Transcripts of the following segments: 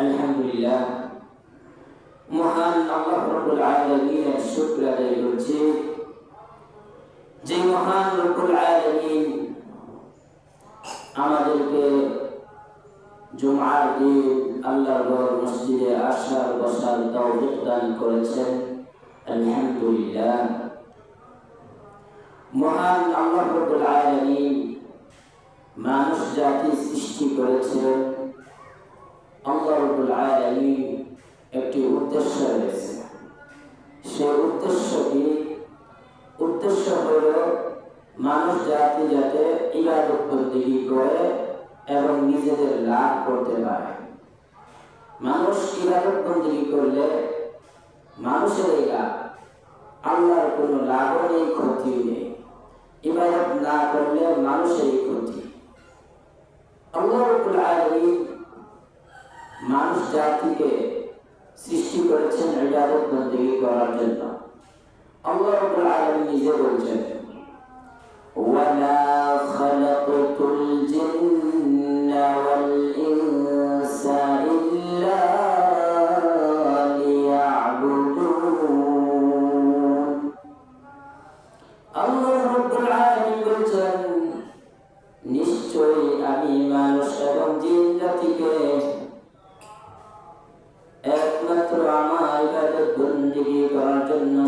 আলহামদুলিল্লাহ। মহান আল্লাহ রব্বুল আলামিনের শুকর আদায় করছি। যে মহান রব্বুল আলামিন আমাদেরকে জুমার দিন আল্লাহর ঘর, মসজিদে আসার, বসার তৌফিক দান করেছেন। আলহামদুলিল্লাহ। মহান আল্লাহ রব্বুল আলামিন মানুষ জাতি সৃষ্টি করেছেন আলামিন একটি উদ্দেশ্য রয়েছে। সে উদ্দেশ্য উদ্দেশ্য হল মানুষ জাতি যাতে ইবাদত বন্দিগি করে এবং নিজেদের লাভ করতে পারে। মানুষ ইবাদত বন্দিগি করলে মানুষের এই লাভ, আল্লাহর কোনো লাভও নেই, ক্ষতিও নেই। ইবাদত না করলে মানুষেরই ক্ষতি। আল্লাহ আলামিন মানুষ জাতিকে সৃষ্টি করেছেন রেজাদত বন্দী করার জন্য আল্লাহ রবুল আলম নিজে বলছেন ওয়ালা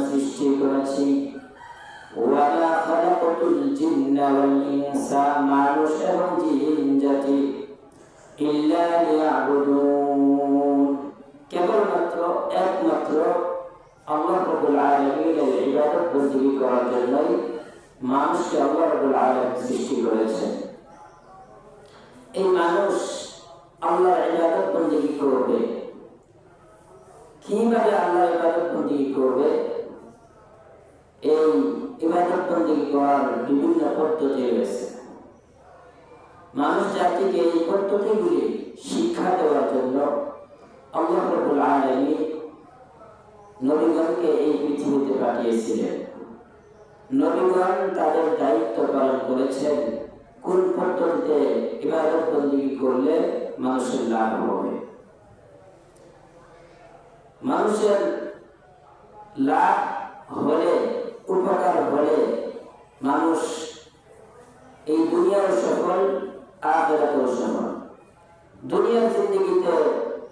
সৃষ্টি করেছি। মানুষ এবং জিন সৃষ্টি করেছেন। এই মানুষ আল্লাহর ইবাদত বন্দেগী করবে। কীভাবে আল্লাহ ইবাদত বন্দেগী করবে? এই ইবাদত করার বিভিন্ন পদ্ধতি রয়েছে। মানুষ জাতিকে এই পদ্ধতিগুলি শিক্ষা দেওয়ার জন্য আল্লাহ রব্বুল আলামিন নবীগণকে এই পৃথিবীতে পাঠিয়েছিলেন। নবীগণ তাদের দায়িত্ব পালন করেছেন, কোন পদ্ধতিতে ইবাদত বন্দেগী করলে মানুষের লাভ হবে। মানুষের লাভ হলে উপকার হলে মানুষ এই দুনিয়ার সফল, আখেরাতেও সফল। দুনিয়ার জিন্দগিতে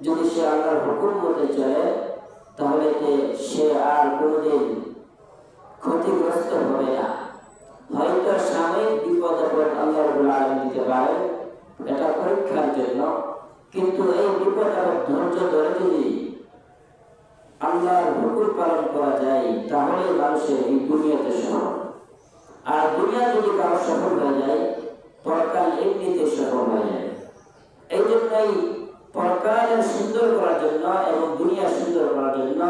যদি সে আল্লাহর হুকুম মতে চলে, তাহলে সে আর কোনোদিন ক্ষতিগ্রস্ত হবে না। হয়তো সাময়িক বিপদ আপদ আল্লাহ আলম দিতে পারে, এটা পরীক্ষার জন্য। কিন্তু এই বিপদ আপদ ধৈর্য ধরে যদি আল্লাহর হুকুম পালন করা যায়, তাহলে মানুষের এই দুনিয়াতে সফল। আর দুনিয়া যদি কারও সফল হয়ে যায়, পরকাল এমনিতে সফল হয়ে যায়। এই জন্যই পরকালের সুন্দর করার জন্য এবং দুনিয়া সুন্দর করার জন্য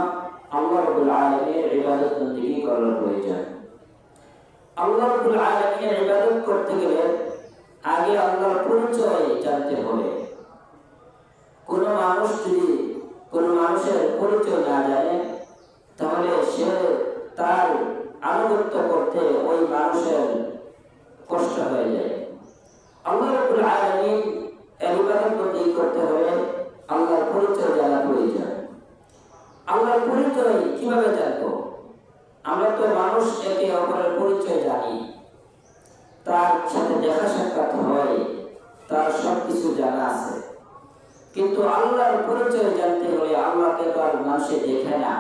আল্লাহ রবুল আলমের ইবাদত বন্দিগি করার প্রয়োজন। আল্লাহ রবুল আলমের ইবাদত করতে গেলে আগে আল্লাহর পরিচয় জানতে হবে। কোনো মানুষ যদি কোনো মানুষের পরিচয় না জানে, তাহলে সে তার আনুগত্য করতে ওই মানুষের কষ্ট হয়ে যায়। আল্লাহ রবুল আলমিন এর ইবাদত করতে হলে আল্লাহর পরিচয় জানা প্রয়োজন। আল্লাহর পরিচয় কীভাবে জানব? আমরা তো মানুষ একে অপরের পরিচয় জানি। তার সাথে দেখা সাক্ষাৎ হয়, তার সব কিছু জানা আছে। কিন্তু আল্লাহর পরিচয় জানতে হলে আল্লাহকে তো আর মানুষে দেখে না।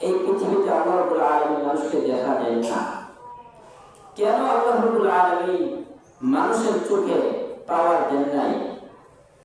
এই পৃথিবীতে আল্লাহ আলমী মানুষকে দেখা যায় না। কেন আল্লাহ আলমী মানুষের চোখে পাওয়ার দেন নাই?